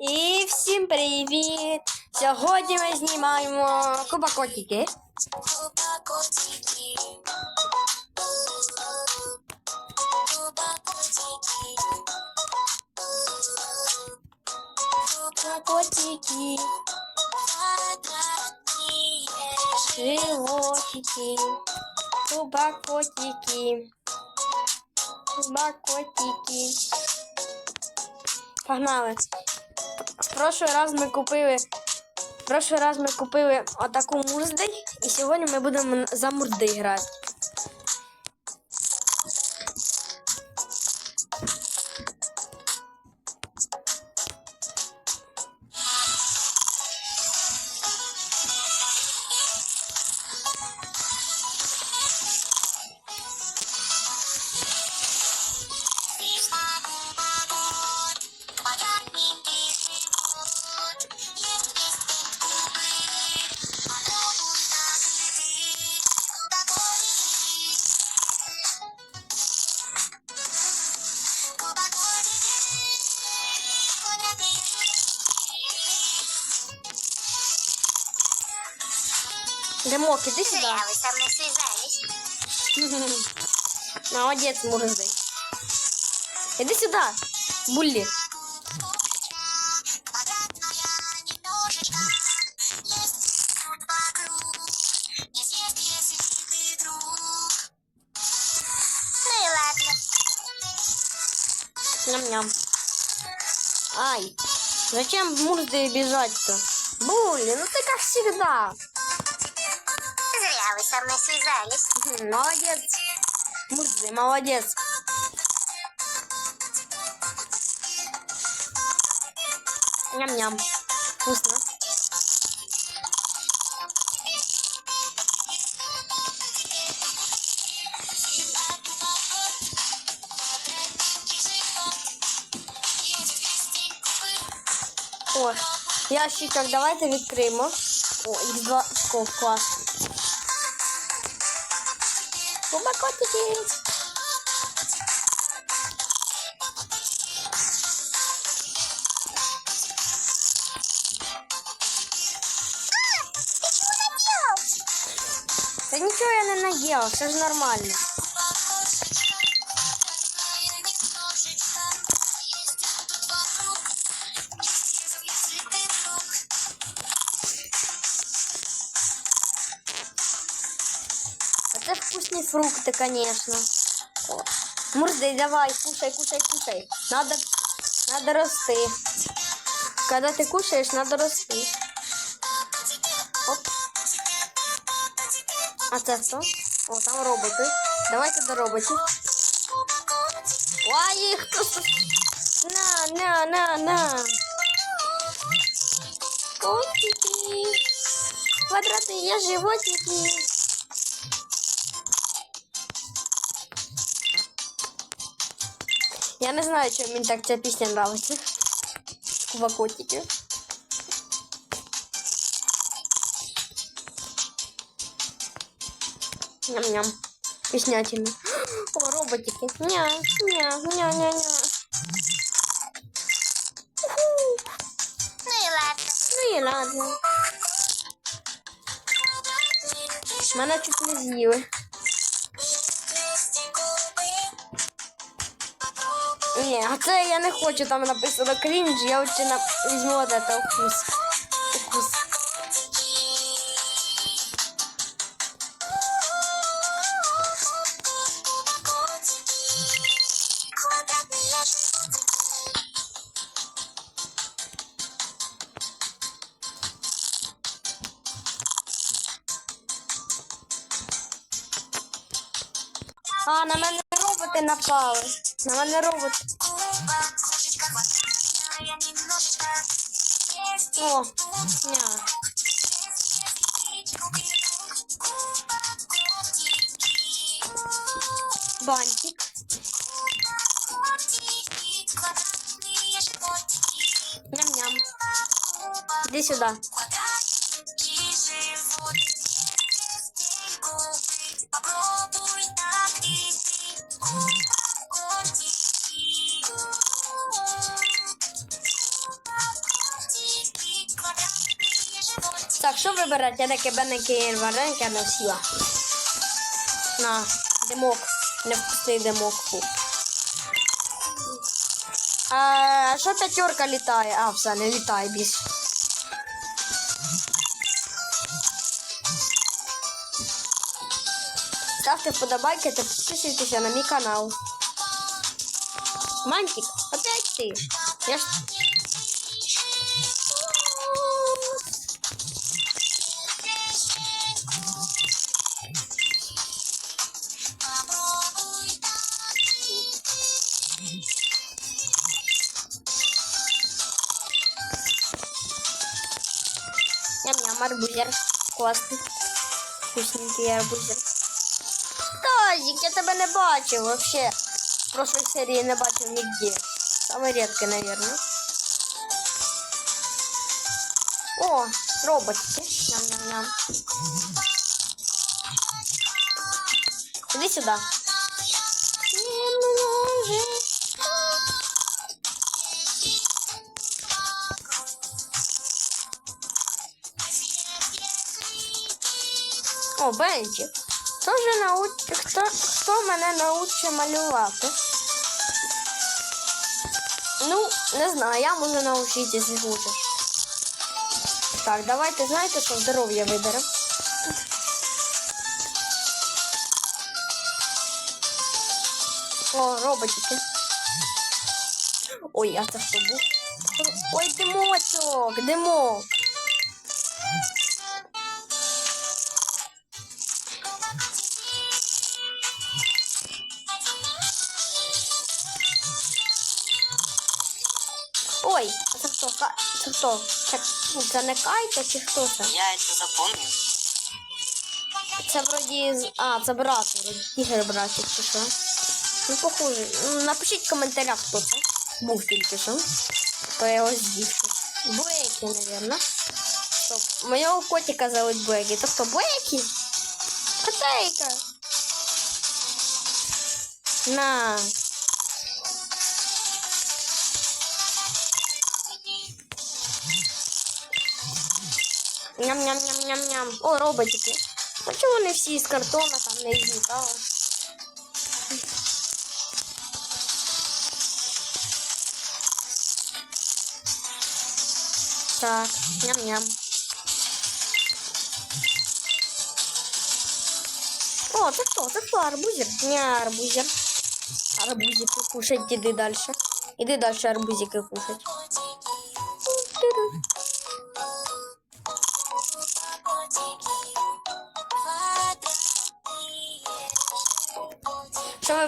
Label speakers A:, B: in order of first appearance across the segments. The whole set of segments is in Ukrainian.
A: І всім привіт! Сьогодні ми знімаємо Куба Котики. Куба Котики, животики, Куба Котики, Куба Котики. Погнали. Прошлый раз ми купили. Прошлый раз ми купили отаку мурзди, і сьогодні ми будемо за мурзди грати. Димок, іди сюди.
B: Зря вы со мной связались.
A: Молодець, мурзди. Іди сюди, буллі.
B: Ну и ладно.
A: Ням-ням. Ай, зачем в мурзды бежать-то? Булли, ну ты как всегда.
B: Зря вы со мной связались.
A: Мгм, Молодец. Мурзды, молодец. Ням-ням. Вкусно. О, ящичок давайте відкриємо. О, їх два О, клас. Бумба котики. Да ничего я не наела, все же нормально. це ж вкусні фрукти, конечно. О. Мурздай, давай, кушай, кушай, кушай. Надо, надо рости. Когда ты кушаешь, надо рости. Оп. А це хто? О, там роботи. Давайте до роботів. Ой, їх просто... На, на, на, на. Котики. Квадратные животики. Я не знаю, чому мені так ця пісня нравиться. Куба котики. Ням-ням. Вкуснятина. О, роботики. Ня, ня, ня, ня, ня. Уху.
B: Ну и ладно.
A: Ну і ладно. Мене чуть не з'їли. А це я не хочу, там написано крінж, я лучше на... візьму от это укус. Укус. А, на мене роботи напали. На мене роботи. О, ня. Бантик. Ням-ням. Іди сюди.
B: Так,
A: що вибирати? Я таке бенеки вареньке не всіла. На, димок. Невкусний димок. Фу. А що п'ятерка літає? А, все, не літає більше. Ставте вподобайки та підписуйтеся на мій канал. Мантик, опять ты. Я ж... Ням-ням, арбузер. Класний. Вкусненький арбузер. Тазик, я тебе не бачив вообще. В прошлой серии не бачив нигде. Самый редкий, наверное. О, роботики. Ням-ням-ням. Иди сюда. О, Бенчик. Хто же науч... хто, хто мене научить малювати? Ну, не знаю, я можу навчитися, якщо хочеш. Так, давайте, знаєте, що здоров'я виберемо. О, роботики. Ой, а це хто був? Ой, димочок, димок. Хто? Це, ну, це не Кайто чи хто це?
C: Я это запомнил.
A: Це вроді. А, це брат. Ігор братик, чи що? Ну, похоже. Ну, Напишіть в коментарях, хто це. Був тільки що. То я його з'їв. Буекі, напевно. Стоп. Моєго котика зовут Буекі. То хто Буекі? Котейка. На. Ням-ням-ням-ням-ням. О, роботики. А чому вони всі з картона там не із металу? Так, ням-ням. О, це хто? Це хто? Арбузер? Не арбузер. Арбузики кушать, іди далі. Іди далі арбузики кушать.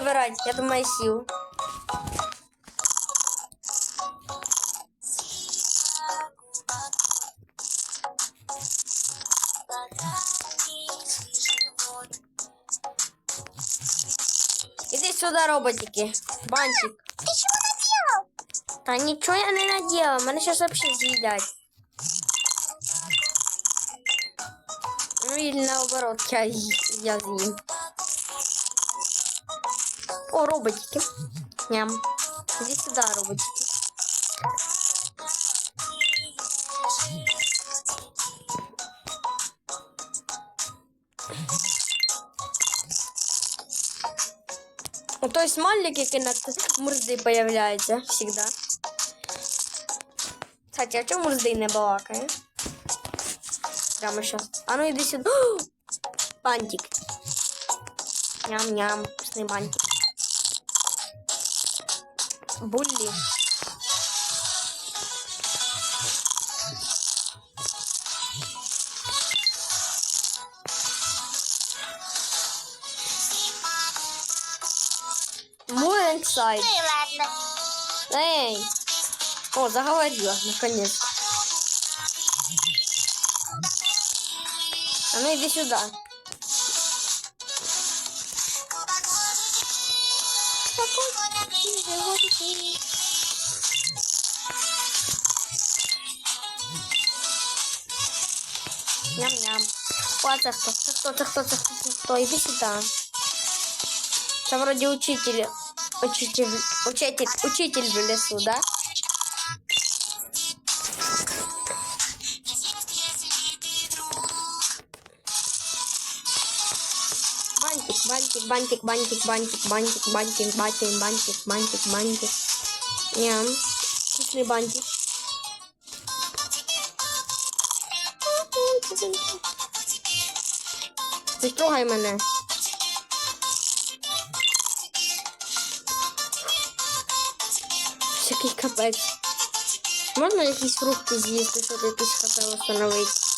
A: Що вибирати? Я думаю, сів. Іди сюди, роботики. Бантик.
B: Ты чего наделал?
A: Та нічого я не наділа, мене зараз взагалі з'їдять. Ну і наоборот, я, ї- я з'їм. О, роботики. Ням. Іди сюди, роботики. Ну, то есть мальчик, який на мурзди появляється всегда. Кстати, а чому мурзди не балакає? Прямо сейчас. А ну иди сюда. Бантик. Ням-ням, вкусный бантик. Буллі. Муллингсайд.
B: Ну
A: Эй! О, заговорила, наконец. А ну иди сюда. Ням-ням. О, это кто? Это кто? Это кто? Это кто? Это кто? Иди сюда. Это вроде учитель. Учитель. Учитель. Учитель в лесу, да? Бантик, бантик, бантик, бантик, бантик, бантик, бантик, бантик, бантик, бантик. Ням. Вкусный бантик. Не трогай мене. Який капець. Можна якісь фрукти з'їсти, щоб якийсь хп встановити?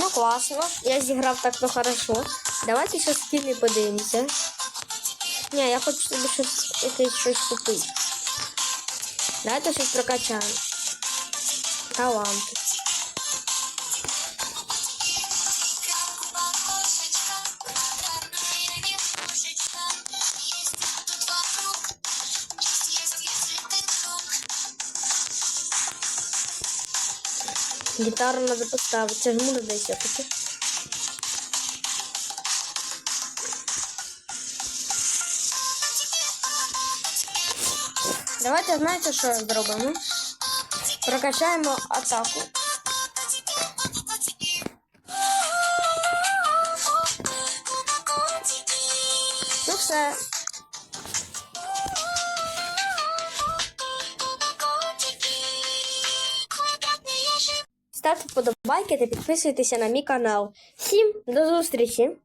A: Ну класно. Я зіграв так то хорошо. Давайте ще скіни подивимося. Ні, я хочу собі щось якесь щось купити. Давайте щось прокачаємо. Таланти. Гітару треба поставити. Це ж буде десь таки. Давайте знаєте, що зробимо? Прокачаємо атаку. Ну все. Ставте вподобайки та підписуйтеся на мій канал. Всім до зустрічі!